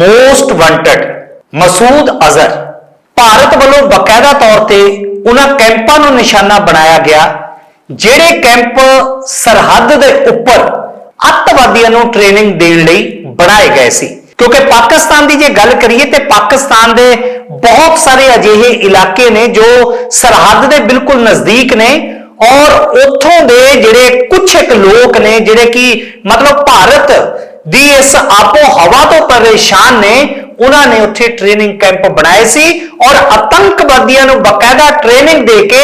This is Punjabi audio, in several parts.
ਮੋਸਟ ਵਾਂਟਡ ਮਸੂਦ ਅਜ਼ਹਰ ਭਾਰਤ ਵੱਲੋਂ ਬਕਾਇਦਾ ਤੌਰ ਤੇ ਉਹਨਾਂ ਕੈਂਪਾਂ ਨੂੰ ਨਿਸ਼ਾਨਾ ਬਣਾਇਆ ਗਿਆ, ਜਿਹੜੇ ਕੈਂਪ ਸਰਹੱਦ ਦੇ ਉੱਪਰ ਅੱਤਵਾਦੀਆਂ ਨੂੰ ਟ੍ਰੇਨਿੰਗ ਦੇਣ ਲਈ ਬਣਾਏ ਗਏ ਸੀ। ਕਿਉਂਕਿ ਪਾਕਿਸਤਾਨ ਦੀ ਜੇ ਗੱਲ ਕਰੀਏ ਤੇ ਪਾਕਿਸਤਾਨ ਦੇ ਬਹੁਤ ਸਾਰੇ ਅਜਿਹੇ ਇਲਾਕੇ ਨੇ ਜੋ ਸਰਹੱਦ ਦੇ ਬਿਲਕੁਲ ਨਜ਼ਦੀਕ ਨੇ ਔਰ ਉੱਥੋਂ ਦੇ ਜਿਹੜੇ ਕੁਝ ਇੱਕ ਲੋਕ ਨੇ, ਜਿਹੜੇ ਕਿ ਮਤਲਬ ਭਾਰਤ ਦੀ ਇਸ ਆਪੋ ਹਵਾ ਤੋਂ ਪਰੇਸ਼ਾਨ ਨੇ, ਉਹਨਾਂ ਨੇ ਉੱਥੇ ਟ੍ਰੇਨਿੰਗ ਕੈਂਪ ਬਣਾਏ ਸੀ ਔਰ ਆਤੰਕਵਾਦੀਆਂ ਨੂੰ ਬਕਾਇਦਾ ਟ੍ਰੇਨਿੰਗ ਦੇ ਕੇ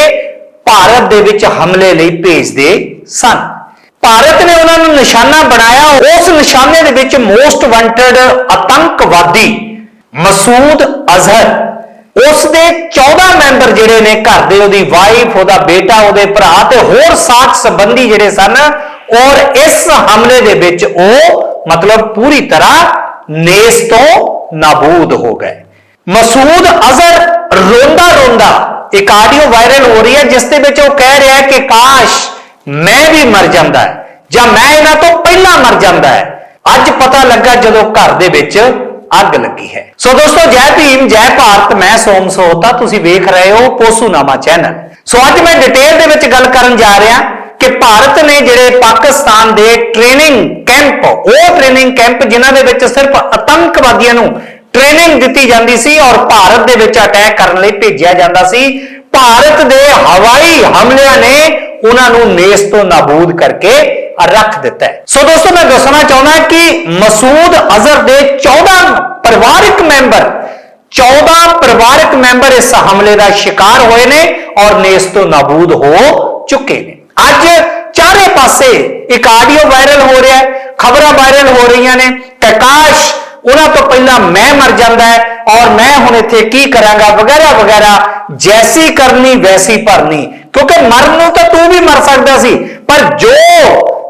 ਭਾਰਤ ਦੇ ਵਿੱਚ ਹਮਲੇ ਲਈ ਭੇਜਦੇ ਸਨ। ਭਾਰਤ ਨੇ ਉਹਨਾਂ ਨੂੰ ਨਿਸ਼ਾਨਾ ਬਣਾਇਆ ਉਸ ਨਿਸ਼ਾਨੇ ਦੇ ਵਿੱਚ ਮੋਸਟ ਵਾਂਟਡ ਆਤੰਕਵਾਦੀ ਮਸੂਦ ਅਜ਼ਹਰ ਉਸ ਦੇ 14 ਮੈਂਬਰ ਜਿਹੜੇ ਨੇ ਘਰ ਦੇ, ਉਹਦੀ ਵਾਈਫ ਉਹਦਾ ਬੇਟਾ, ਉਹਦੇ ਭਰਾ ਤੇ ਹੋਰ ਸਾਥ ਸੰਬੰਧੀ ਜਿਹੜੇ ਸਨ ਔਰ ਇਸ ਹਮਲੇ ਦੇ ਵਿੱਚ ਉਹ ਮਤਲਬ ਪੂਰੀ ਤਰ੍ਹਾਂ ਨੇਸ ਤੋਂ ਨਾਬੂਦ ਹੋ ਗਏ। ਮਸੂਦ ਅਜ਼ਰ ਰੋਂਦਾ ਰੋਂਦਾ ਇੱਕ ਆਡੀਓ ਵਾਇਰਲ ਹੋ ਰਹੀ ਹੈ, ਜਿਸ ਦੇ ਵਿੱਚ ਉਹ ਕਹਿ ਰਿਹਾ ਹੈ ਕਿ ਕਾਸ਼ ਮੈਂ ਵੀ ਮਰ ਜਾਂਦਾ ਜਾਂ ਮੈਂ ਇਹਨਾਂ ਤੋਂ ਪਹਿਲਾਂ ਮਰ ਜਾਂਦਾ ਹੈ। ਅੱਜ ਪਤਾ ਲੱਗਾ ਜਦੋਂ ਘਰ ਦੇ ਵਿੱਚ ਅੱਗ ਲੱਗੀ ਹੈ। ਸੋ ਦੋਸਤੋ, ਜੈ ਭੀਮ, ਜੈ ਭਾਰਤ, ਮੈਂ ਸੋਮ ਸੋਹਤਾ ਤੁਸੀਂ ਵੇਖ ਰਹੇ ਹੋ ਪੋਸੂਨਾਮਾ ਚੈਨਲ। ਸੋ ਅੱਜ ਮੈਂ ਡਿਟੇਲ ਦੇ ਵਿੱਚ ਗੱਲ ਕਰਨ ਜਾ ਰਿਹਾ। ਕਿ ਭਾਰਤ ਨੇ ਜਿਹੜੇ ਪਾਕਿਸਤਾਨ ਦੇ ਟ੍ਰੇਨਿੰਗ ਕੈਂਪ ਉਹ ਟ੍ਰੇਨਿੰਗ ਕੈਂਪ ਜਿਨ੍ਹਾਂ ਦੇ ਵਿੱਚ ਸਿਰਫ ਆਤੰਕਵਾਦੀਆਂ ਨੂੰ ਟ੍ਰੇਨਿੰਗ ਦਿੱਤੀ ਜਾਂਦੀ ਸੀ ਔਰ ਭਾਰਤ ਦੇ ਵਿੱਚ ਅਟੈਕ ਕਰਨ ਲਈ ਭੇਜਿਆ ਜਾਂਦਾ ਸੀ, ਭਾਰਤ ਦੇ ਹਵਾਈ ਹਮਲਿਆਂ ਨੇ ਉਹਨਾਂ ਨੂੰ ਨੇਸ ਤੋਂ ਨਾਬੂਦ ਕਰਕੇ ਰੱਖ ਦਿੱਤਾ ਸੋ ਦੋਸਤੋ, ਮੈਂ ਦੱਸਣਾ ਚਾਹੁੰਦਾ ਕਿ ਮਸੂਦ ਅਜ਼ਹਰ ਦੇ 14 ਪਰਿਵਾਰਕ ਮੈਂਬਰ 14 ਪਰਿਵਾਰਕ ਮੈਂਬਰ ਇਸ ਹਮਲੇ ਦਾ ਸ਼ਿਕਾਰ ਹੋਏ ਨੇ ਔਰ ਨੇਸ ਤੋਂ ਨਾਬੂਦ ਹੋ ਚੁੱਕੇ ਨੇ। ਅੱਜ ਚਾਰੇ ਪਾਸੇ ਇੱਕ ਆਡੀਓ ਵਾਇਰਲ ਹੋ ਰਿਹਾ ਹੈ, ਖਬਰਾਂ ਵਾਇਰਲ ਹੋ ਰਹੀਆਂ ਨੇ ਕਿ ਕਾਸ਼ ਉਹਨਾਂ ਤੋਂ ਪਹਿਲਾਂ ਮੈਂ ਮਰ ਜਾਂਦਾ ਹੈ ਔਰ ਮੈਂ ਹੁਣ ਇੱਥੇ ਕੀ ਕਰਾਂਗਾ, ਵਗੈਰਾ ਵਗੈਰਾ, ਜੈਸੀ ਕਰਨੀ, ਵੈਸੀ ਭਰਨੀ। ਕਿਉਂਕਿ ਮਰਨ ਨੂੰ ਤਾਂ ਤੂੰ ਵੀ ਮਰ ਸਕਦਾ ਸੀ, ਪਰ ਜੋ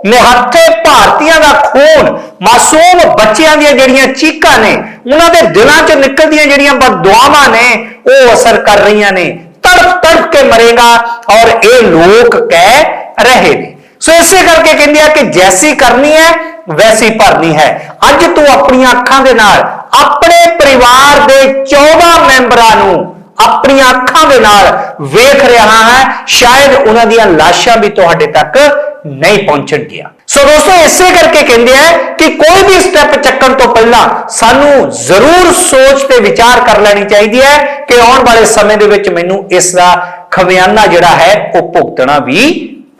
ਨਿਹੱਥੇ ਭਾਰਤੀਆਂ ਦਾ ਖੂਨ, ਮਾਸੂਮ ਬੱਚਿਆਂ ਦੀਆਂ ਜਿਹੜੀਆਂ ਚੀਕਾਂ ਨੇ, ਉਹਨਾਂ ਦੇ ਦਿਲਾਂ 'ਚ ਨਿਕਲਦੀਆਂ ਜਿਹੜੀਆਂ ਬਦਦੁਆਵਾਂ ਨੇ, ਉਹ ਅਸਰ ਕਰ ਰਹੀਆਂ ਨੇ। ਤੜਪ ਤੜਪ ਕੇ ਮਰੇਗਾ ਔਰ ਇਹ ਲੋਕ ਕਹਿ ਰਹੇ ਨੇ ਸੋ ਇਸੇ ਕਰਕੇ ਕਹਿੰਦੇ ਆ ਕਿ ਜੈਸੀ ਕਰਨੀ ਹੈ, ਵੈਸੀ ਭਰਨੀ ਹੈ। ਅੱਜ ਤੂੰ ਆਪਣੀਆਂ ਅੱਖਾਂ ਦੇ ਨਾਲ, ਆਪਣੇ ਪਰਿਵਾਰ ਦੇ 14 ਮੈਂਬਰਾਂ ਨੂੰ ਆਪਣੀਆਂ ਅੱਖਾਂ ਦੇ ਨਾਲ ਵੇਖ ਰਿਹਾ ਹੈ, ਸ਼ਾਇਦ ਉਹਨਾਂ ਦੀਆਂ ਲਾਸ਼ਾਂ ਵੀ ਤੁਹਾਡੇ ਤੱਕ ਨਹੀਂ ਪਹੁੰਚਣਗੀਆਂ ਸੋ ਦੋਸਤੋ, ਇਸੇ ਕਰਕੇ ਕਹਿੰਦੇ ਆ ਕਿ ਕੋਈ ਵੀ ਸਟੈਪ ਚੱਕਣ ਤੋਂ ਪਹਿਲਾਂ ਸਾਨੂੰ ਜ਼ਰੂਰ ਸੋਚ ਤੇ ਵਿਚਾਰ ਕਰ ਲੈਣੀ ਚਾਹੀਦੀ ਹੈ ਕਿ ਆਉਣ ਵਾਲੇ ਸਮੇਂ ਦੇ ਵਿੱਚ ਮੈਨੂੰ ਇਸ ਦਾ ਖਮਿਆਨਾ ਜਿਹੜਾ ਹੈ, ਉਹ ਭੁਗਤਣਾ ਵੀ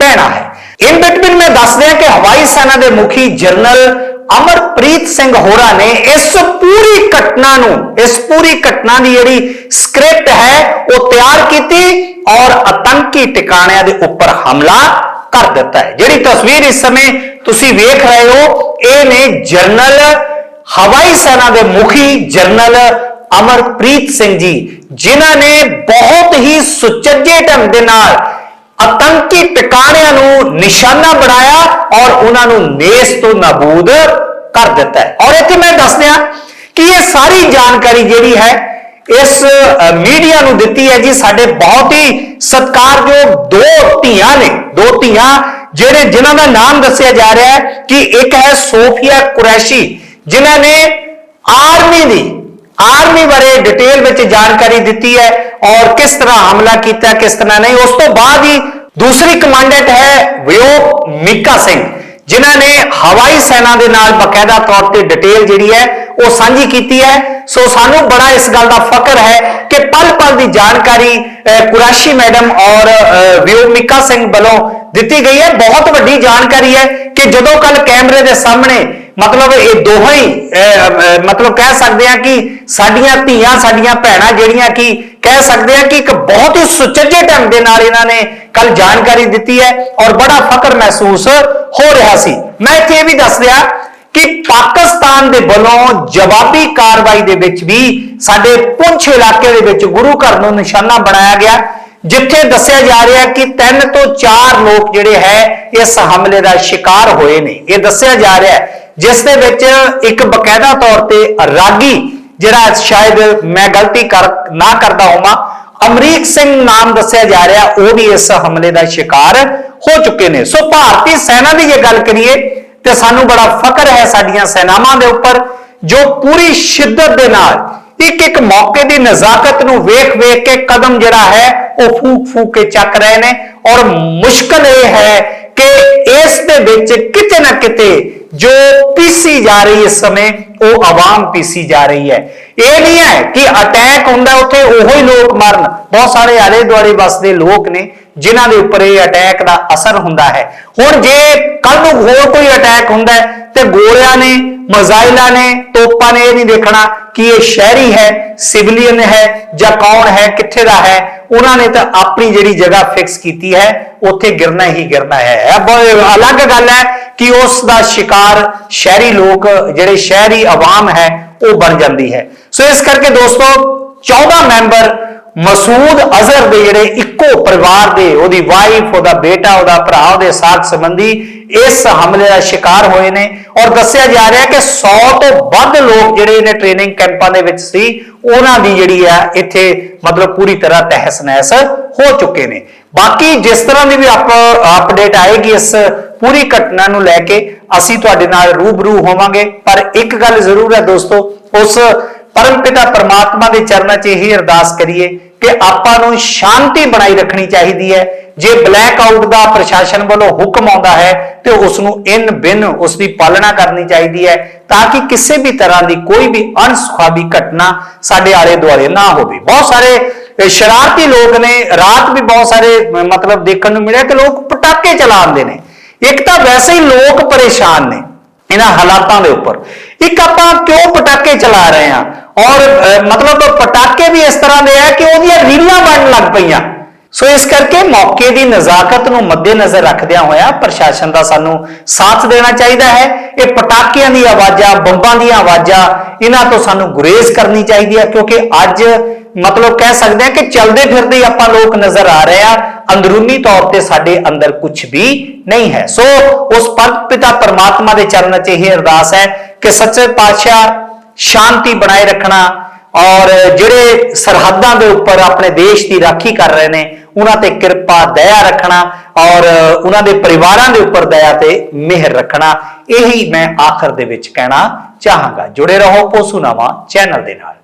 ਪੈਣਾ ਹੈ। ਇਨ ਬਿਟਵੀਨ ਮੈਂ ਦੱਸ ਦਿਆਂ ਕਿ ਹਵਾਈ ਸੈਨਾ ਦੇ ਮੁਖੀ ਜਨਰਲ ਅਮਰਪ੍ਰੀਤ ਸਿੰਘ ਹੋਰਾ ਨੇ ਇਸ ਪੂਰੀ ਘਟਨਾ ਨੂੰ, ਇਸ ਪੂਰੀ ਘਟਨਾ ਦੀ ਜਿਹੜੀ ਸਕ੍ਰਿਪਟ ਹੈ, ਉਹ ਤਿਆਰ ਕੀਤੀ ਔਰ ਆਤੰਕੀ ਟਿਕਾਣਿਆਂ ਦੇ ਉੱਪਰ ਹਮਲਾ ਕਰ ਦਿੱਤਾ ਹੈ। ਜਿਹੜੀ ਤਸਵੀਰ ਇਸ ਸਮੇਂ ਤੁਸੀਂ ਵੇਖ ਰਹੇ ਹੋ, ਇਹ ਨੇ ਜਨਰਲ, ਹਵਾਈ ਸੈਨਾ ਦੇ ਮੁਖੀ ਜਨਰਲ ਅਮਰਪ੍ਰੀਤ ਸਿੰਘ ਜੀ, ਜਿਨ੍ਹਾਂ ਨੇ ਬਹੁਤ ਹੀ ਸੁਚੱਜੇ ਢੰਗ ਦੇ ਨਾਲ ਆਤੰਕੀ ਟਿਕਾਣਿਆਂ ਨੂੰ ਨਿਸ਼ਾਨਾ ਬਣਾਇਆ ਔਰ ਉਹਨਾਂ ਨੂੰ ਨੇਸ ਤੋਂ ਨਾਬੂਦ ਕਰ ਦਿੱਤਾ ਔਰ ਇੱਥੇ ਮੈਂ ਦੱਸ ਦਿਆਂ ਕਿ ਇਹ ਸਾਰੀ ਜਾਣਕਾਰੀ ਜਿਹੜੀ ਹੈ, ਇਸ ਮੀਡੀਆ ਨੂੰ ਦਿੱਤੀ ਹੈ ਜੀ। ਸਾਡੇ ਬਹੁਤ ਹੀ ਸਤਿਕਾਰਯੋਗ ਦੋ ਧੀਆਂ ਨੇ, ਦੋ ਧੀਆਂ ਜਿਹੜੇ, ਜਿਨ੍ਹਾਂ ਦਾ ਨਾਮ ਦੱਸਿਆ ਜਾ ਰਿਹਾ ਹੈ ਕਿ ਇੱਕ ਹੈ ਸੋਫੀਆ ਕੁਰੈਸ਼ੀ, ਜਿਨ੍ਹਾਂ ਨੇ ਆਰਮੀ ਦੀ ਆਰਮੀ ਬਾਰੇ ਡਿਟੇਲ ਵਿੱਚ ਜਾਣਕਾਰੀ ਦਿੱਤੀ ਹੈ ਔਰ ਕਿਸ ਤਰ੍ਹਾਂ ਹਮਲਾ ਕੀਤਾ ਕਿਸ ਤਰ੍ਹਾਂ ਨਹੀਂ। ਉਸ ਤੋਂ ਬਾਅਦ ਹੀ ਦੂਸਰੀ ਕਮਾਂਡੈਂਟ ਹੈ ਵਿਯੋਗ ਮੀਕਾ ਸਿੰਘ ਜਿਨ੍ਹਾਂ ਨੇ ਹਵਾਈ ਸੈਨਾ ਦੇ ਨਾਲ ਬਕਾਇਦਾ ਤੌਰ ਤੇ ਡਿਟੇਲ ਜਿਹੜੀ ਹੈ ਉਹ ਸਾਂਝੀ ਕੀਤੀ ਹੈ। ਸੋ ਸਾਨੂੰ ਬੜਾ ਇਸ ਗੱਲ ਦਾ ਫਖਰ ਹੈ ਕਿ ਪਲ ਪਲ ਦੀ ਜਾਣਕਾਰੀ ਅਹ, ਕੁਰੈਸ਼ੀ ਮੈਡਮ ਔਰ ਅਹ, ਵਿਯੋਗ ਮੀਕਾ ਸਿੰਘ ਵੱਲੋਂ ਦਿੱਤੀ ਗਈ ਹੈ। ਬਹੁਤ ਵੱਡੀ ਜਾਣਕਾਰੀ ਹੈ ਕਿ ਜਦੋਂ ਕੱਲ ਕੈਮਰੇ ਦੇ ਸਾਹਮਣੇ ਮਤਲਬ ਇਹ ਦੋਹਾਂ ਹੀ ਅਹ, ਮਤਲਬ ਕਹਿ ਸਕਦੇ ਆ ਕਿ ਸਾਡੀਆਂ ਧੀਆਂ ਸਾਡੀਆਂ ਭੈਣਾਂ ਜਿਹੜੀਆਂ ਕਿ ਕਹਿ ਸਕਦੇ ਆ ਕਿ ਇੱਕ ਬਹੁਤ ਹੀ ਸੁਚੱਜੇ ਢੰਗ ਦੇ ਨਾਲ ਇਹਨਾਂ ਨੇ ਕੱਲ ਜਾਣਕਾਰੀ ਦਿੱਤੀ ਹੈ ਔਰ ਬੜਾ ਫਖਰ ਮਹਿਸੂਸ ਹੋ ਰਿਹਾ ਸੀ। ਮੈਂ ਇੱਥੇ ਇਹ ਵੀ ਦੱਸ ਦਿਆਂ ਕਿ ਪਾਕਿਸਤਾਨ ਦੇ ਵੱਲੋਂ ਜਵਾਬੀ ਕਾਰਵਾਈ ਦੇ ਵਿੱਚ ਵੀ ਸਾਡੇ ਪੁੰਛ ਇਲਾਕੇ ਦੇ ਵਿੱਚ ਗੁਰੂ ਘਰ ਨੂੰ ਨਿਸ਼ਾਨਾ ਬਣਾਇਆ ਗਿਆ ਜਿੱਥੇ ਦੱਸਿਆ ਜਾ ਰਿਹਾ ਕਿ ਤਿੰਨ ਤੋਂ ਚਾਰ ਲੋਕ ਜਿਹੜੇ ਹੈ ਇਸ ਹਮਲੇ ਦਾ ਸ਼ਿਕਾਰ ਹੋਏ ਨੇ। ਇਹ ਦੱਸਿਆ ਜਾ ਰਿਹਾ ਹੈ ਜਿਸ ਦੇ ਵਿੱਚ ਇੱਕ ਬਕਾਇਦਾ ਤੌਰ ਤੇ ਰਾਗੀ, ਜਿਹੜਾ ਸ਼ਾਇਦ ਮੈਂ ਗਲਤੀ ਕਰ ਨਾ ਕਰਦਾ ਹੋਵਾਂ, ਅਮਰੀਕ ਸਿੰਘ ਨਾਮ ਦੱਸਿਆ ਜਾ ਰਿਹਾ, ਉਹ ਵੀ ਇਸ ਹਮਲੇ ਦਾ ਸ਼ਿਕਾਰ ਹੋ ਚੁੱਕੇ ਨੇ। ਸੋ ਭਾਰਤੀ ਸੈਨਾ ਦੀ ਜੇ ਗੱਲ ਕਰੀਏ, ਤੇ ਸਾਨੂੰ ਬੜਾ ਫਕਰ ਹੈ ਸਾਡੀਆਂ ਸੈਨਾਵਾਂ ਦੇ ਉੱਪਰ, ਜੋ ਪੂਰੀ ਸ਼ਿੱਦਤ ਦੇ ਨਾਲ ਇੱਕ ਇੱਕ ਮੌਕੇ ਦੀ ਨਜ਼ਾਕਤ ਨੂੰ ਵੇਖ ਵੇਖ ਕੇ ਕਦਮ ਜਿਹੜਾ ਹੈ, ਉਹ ਫੂਕ ਫੂਕ ਕੇ ਚੱਕ ਰਹੇ ਨੇ। ਔਰ ਮੁਸ਼ਕਲ ਇਹ ਹੈ ਕਿ ਇਸ ਦੇ ਵਿੱਚ ਕਿਤੇ ਨਾ ਕਿਤੇ ਜੋ ਪੀਸੀ ਜਾ ਰਹੀ ਇਸ ਸਮੇਂ, ਉਹ ਆਵਾਮ ਪੀਸੀ ਜਾ ਰਹੀ ਹੈ। ਇਹ ਨਹੀਂ ਹੈ ਕਿ ਅਟੈਕ ਹੁੰਦਾ, ਉੱਥੇ ਉਹੋ ਹੀ ਲੋਕ ਮਰਨ। ਬਹੁਤ ਸਾਰੇ ਆਲੇ ਦੁਆਲੇ ਵਸਦੇ ਲੋਕ ਨੇ ਜਿਨ੍ਹਾਂ ਦੇ ਉੱਪਰ ਇਹ ਅਟੈਕ ਦਾ ਅਸਰ ਹੁੰਦਾ ਹੈ। ਹੁਣ ਜੇ ਕੱਲ ਨੂੰ ਹੋਰ ਕੋਈ ਅਟੈਕ ਹੁੰਦਾ ਹੈ, ਤੇ ਗੋਲਿਆਂ ਨੇ, ਮਜ਼ਾਈਲਾਂ ਨੇ, ਤੋਪਾਂ ਨੇ ਇਹ ਨਹੀਂ ਦੇਖਣਾ ਕਿ ਇਹ ਸ਼ਹਿਰੀ ਹੈ, ਸਿਵਲੀਅਨ ਹੈ ਜਾਂ ਕੌਣ ਹੈ, ਕਿੱਥੇ ਦਾ ਹੈ, ਉਹਨਾਂ ਨੇ ਤਾਂ ਆਪਣੀ ਜਿਹੜੀ ਜਗ੍ਹਾ ਫਿਕਸ ਕੀਤੀ ਹੈ, ਉੱਥੇ ਗਿਰਨਾ ਹੀ ਗਿਰਨਾ ਹੈ। ਬਹੁਤ ਅਲੱਗ ਗੱਲ ਹੈ ਕਿ ਉਸ ਦਾ ਸ਼ਿਕਾਰ ਸ਼ਹਿਰੀ ਲੋਕ, ਜਿਹੜੇ ਸ਼ਹਿਰੀ ਆਵਾਮ ਹੈ, ਉਹ ਬਣ ਜਾਂਦੀ ਹੈ। ਸੋ ਇਸ ਕਰਕੇ ਦੋਸਤੋ 14 ਮੈਂਬਰ ਮਸੂਦ ਅਜ਼ਹਰ ਦੇ ਜਿਹੜੇ ਇੱਕੋ ਪਰਿਵਾਰ ਦੇ, ਉਹਦੀ ਵਾਈਫ ਉਹਦਾ ਬੇਟਾ, ਉਹਦਾ ਭਰਾ, ਉਹਦੇ ਸਾਥ ਸੰਬੰਧੀ ਇਸ ਹਮਲੇ ਦਾ ਸ਼ਿਕਾਰ ਹੋਏ ਨੇ। ਔਰ ਦੱਸਿਆ ਜਾ ਰਿਹਾ ਕਿ 100 ਤੋਂ ਵੱਧ ਲੋਕ ਜਿਹੜੇ ਨੇ ਟ੍ਰੇਨਿੰਗ ਕੈਂਪਾਂ ਦੇ ਵਿੱਚ ਸੀ, ਉਹਨਾਂ ਦੀ ਜਿਹੜੀ ਆ, ਇੱਥੇ ਮਤਲਬ ਪੂਰੀ ਤਰ੍ਹਾਂ ਤਹਿਸ ਨਹਿਸ ਹੋ ਚੁੱਕੇ ਨੇ। ਬਾਕੀ ਜਿਸ ਤਰ੍ਹਾਂ ਦੀ ਵੀ ਆਪ ਅਪਡੇਟ ਆਏਗੀ ਇਸ ਪੂਰੀ ਘਟਨਾ ਨੂੰ ਲੈ ਕੇ, ਅਸੀਂ ਤੁਹਾਡੇ ਨਾਲ ਰੂਬਰੂ ਹੋਵਾਂਗੇ। ਪਰ ਇੱਕ ਗੱਲ ਜ਼ਰੂਰ ਹੈ ਦੋਸਤੋ, ਉਸ ਪਰਮ ਪਿਤਾ ਪਰਮਾਤਮਾ ਦੇ ਚਰਨਾਂ 'ਚ ਇਹੀ ਅਰਦਾਸ ਕਰੀਏ ਕਿ ਆਪਾਂ ਨੂੰ ਸ਼ਾਂਤੀ ਬਣਾਈ ਰੱਖਣੀ ਚਾਹੀਦੀ ਹੈ। ਜੇ ਬਲੈਕ ਆਊਟ ਦਾ ਪ੍ਰਸ਼ਾਸਨ ਵੱਲੋਂ ਹੁਕਮ ਆਉਂਦਾ ਹੈ, ਤੇ ਉਸ ਨੂੰ ਇਨ ਬਿਨ ਉਸ ਦੀ ਪਾਲਣਾ ਕਰਨੀ ਚਾਹੀਦੀ ਹੈ ਤਾਂ ਕਿ ਕਿਸੇ ਵੀ ਤਰ੍ਹਾਂ ਦੀ ਕੋਈ ਵੀ ਅਣਸੁਖਾਵੀ ਘਟਨਾ ਸਾਡੇ ਆਲੇ ਦੁਆਲੇ ਨਾ ਹੋਵੇ। ਬਹੁਤ ਸਾਰੇ ਸ਼ਰਾਰਤੀ ਲੋਕ ਨੇ, ਰਾਤ ਵੀ ਬਹੁਤ ਸਾਰੇ ਮਤਲਬ ਦੇਖਣ ਨੂੰ ਮਿਲਿਆ ਕਿ ਲੋਕ ਪਟਾਕੇ ਚਲਾਉਂਦੇ ਨੇ। ਇੱਕ ਤਾਂ ਵੈਸੇ ਹੀ ਲੋਕ ਪਰੇਸ਼ਾਨ ਨੇ ਇਹਨਾਂ ਹਾਲਾਤਾਂ ਦੇ ਉੱਪਰ। ਇੱਕ ਆਪਾਂ ਕਿਉਂ ਪਟਾਕੇ ਚਲਾ ਰਹੇ ਹਾਂ? ਔਰ ਮਤਲਬ ਪਟਾਕੇ ਵੀ ਇਸ ਤਰ੍ਹਾਂ ਦੇ ਆ ਕਿ ਉਹਦੀਆਂ ਰੀਲਾਂ ਬਣਨ ਲੱਗ ਪਈਆਂ। ਸੋ ਇਸ ਕਰਕੇ ਮੌਕੇ ਦੀ ਨਜ਼ਾਕਤ ਨੂੰ ਮੱਦੇਨਜ਼ਰ ਰੱਖਦਿਆਂ ਹੋਇਆ ਪ੍ਰਸ਼ਾਸਨ ਦਾ ਸਾਨੂੰ ਸਾਥ ਦੇਣਾ ਚਾਹੀਦਾ ਹੈ। ਇਹ ਪਟਾਕਿਆਂ ਦੀ ਆਵਾਜ਼ਾਂ, ਬੰਬਾਂ ਦੀਆਂ ਆਵਾਜ਼ਾਂ, ਇਹਨਾਂ ਤੋਂ ਸਾਨੂੰ ਗੁਰੇਜ਼ ਕਰਨੀ ਚਾਹੀਦੀ ਹੈ ਕਿਉਂਕਿ ਅੱਜ ਮਤਲਬ ਕਹਿ ਸਕਦੇ ਹਾਂ ਕਿ ਚਲਦੇ ਫਿਰਦੇ ਹੀ ਆਪਾਂ ਲੋਕ ਨਜ਼ਰ ਆ ਰਹੇ ਆ। ਅੰਦਰੂਨੀ ਤੌਰ ਤੇ ਸਾਡੇ ਅੰਦਰ ਕੁਝ ਵੀ ਨਹੀਂ ਹੈ। ਸੋ ਉਸ ਪਰਮ ਪਿਤਾ ਪਰਮਾਤਮਾ ਦੇ ਚਰਨਾਂ 'ਚ ਇਹ ਅਰਦਾਸ ਹੈ ਕਿ ਸੱਚੇ ਪਾਤਸ਼ਾਹ ਸ਼ਾਂਤੀ ਬਣਾਏ ਰੱਖਣਾ ਔਰ ਜਿਹੜੇ ਸਰਹੱਦਾਂ ਦੇ ਉੱਪਰ ਆਪਣੇ ਦੇਸ਼ ਦੀ ਰਾਖੀ ਕਰ ਰਹੇ ਨੇ, ਉਹਨਾਂ ਤੇ ਕਿਰਪਾ, ਦਇਆ ਰੱਖਣਾ ਔਰ ਉਹਨਾਂ ਦੇ ਪਰਿਵਾਰਾਂ ਦੇ ਉੱਪਰ ਦਇਆ ਤੇ ਮਿਹਰ ਰੱਖਣਾ, ਇਹੀ ਮੈਂ ਆਖਰ ਦੇ ਵਿੱਚ ਕਹਿਣਾ ਚਾਹਾਂਗਾ। ਜੁੜੇ ਰਹੋ ਪੋਸੂਨਾਮਾ ਚੈਨਲ ਦੇ ਨਾਲ।